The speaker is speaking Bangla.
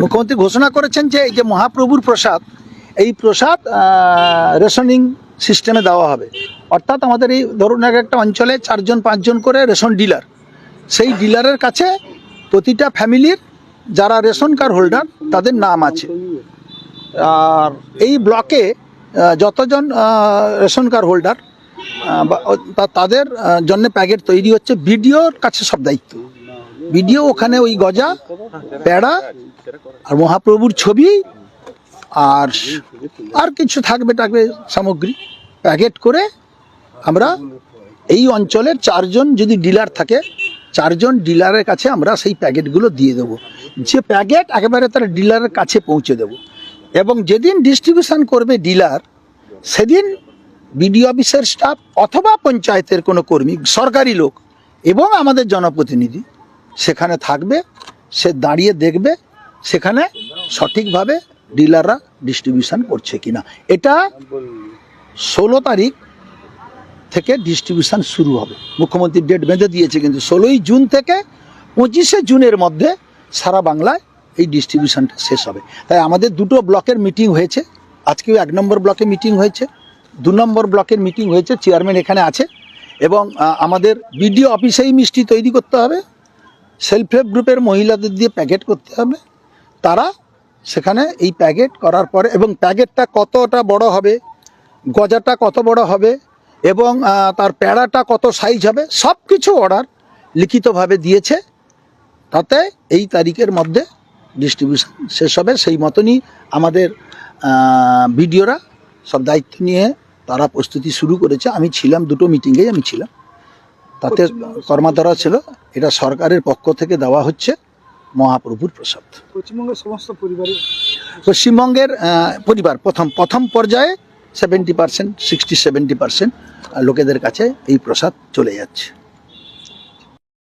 মুখ্যমন্ত্রী ঘোষণা করেছেন যে এই যে মহাপ্রভুর প্রসাদ, এই প্রসাদ রেশনিং সিস্টেমে দেওয়া হবে। অর্থাৎ আমাদের এই ধরুন এক একটা অঞ্চলে চারজন, পাঁচজন করে রেশন ডিলার। সেই ডিলারের কাছে প্রতিটা ফ্যামিলির যারা রেশন কার্ড হোল্ডার, তাদের নাম আছে। আর এই ব্লকে যতজন রেশন কার্ড হোল্ডার তাদের জন্য প্যাকেট তৈরি হচ্ছে। বিডিওর কাছে সব দায়িত্ব। বিডিও ওখানে ওই গজা, প্যাড়া আর মহাপ্রভুর ছবি আর আর কিছু থাকবে টাকবে সামগ্রী। প্যাকেট করে আমরা এই অঞ্চলের চারজন যদি ডিলার থাকে, চারজন ডিলারের কাছে আমরা সেই প্যাকেটগুলো দিয়ে দেবো। যে প্যাকেট একেবারে তার ডিলারের কাছে পৌঁছে দেবো। এবং যেদিন ডিস্ট্রিবিউশন করবে ডিলার সেদিন বিডিও অফিসের স্টাফ অথবা পঞ্চায়েতের কোনো কর্মী, সরকারি লোক এবং আমাদের জনপ্রতিনিধি সেখানে থাকবে, সে দাঁড়িয়ে দেখবে সেখানে সঠিকভাবে ডিলাররা ডিস্ট্রিবিউশন করছে কিনা। এটা ষোলো তারিখ থেকে ডিস্ট্রিবিউশন শুরু হবে। মুখ্যমন্ত্রী ডেট বেঁধে দিয়েছে কিন্তু ষোলোই জুন থেকে পঁচিশে জুনের মধ্যে সারা বাংলায় এই ডিস্ট্রিবিউশনটা শেষ হবে। তাই আমাদের দুটো ব্লকের মিটিং হয়েছে। আজকেও এক নম্বর ব্লকে মিটিং হয়েছে, দু নম্বর ব্লকের মিটিং হয়েছে চেয়ারম্যান এখানে আছে এবং আমাদের বিডিও অফিসেই মিষ্টি তৈরি করতে হবে। সেলফ হেল্প গ্রুপের মহিলাদের দিয়ে প্যাকেট করতে হবে। তারা সেখানে এই প্যাকেট করার পরে এবং প্যাকেটটা কতটা বড় হবে, গজাটা কত বড় হবে এবং তার প্যাড়াটা কত সাইজ হবে সব কিছু অর্ডার লিখিতভাবে দিয়েছে। তাতে এই তারিখের মধ্যে ডিস্ট্রিবিউশন শেষ হবে। সেই মতনই আমাদের ভিডিওরা সব দায়িত্ব নিয়ে তারা প্রস্তুতি শুরু করেছে। আমি ছিলাম, দুটো মিটিংয়েই আমি ছিলাম। তাতে কর্মাধরা ছিল। এটা সরকারের পক্ষ থেকে দেওয়া হচ্ছে মহাপ্রভুর প্রসাদ। পশ্চিমবঙ্গের সমস্ত পরিবারের পশ্চিমবঙ্গের পরিবার প্রথম প্রথম পর্যায়ে seventy percent sixty seventy percent লোকেদের কাছে এই প্রসাদ চলে যাচ্ছে।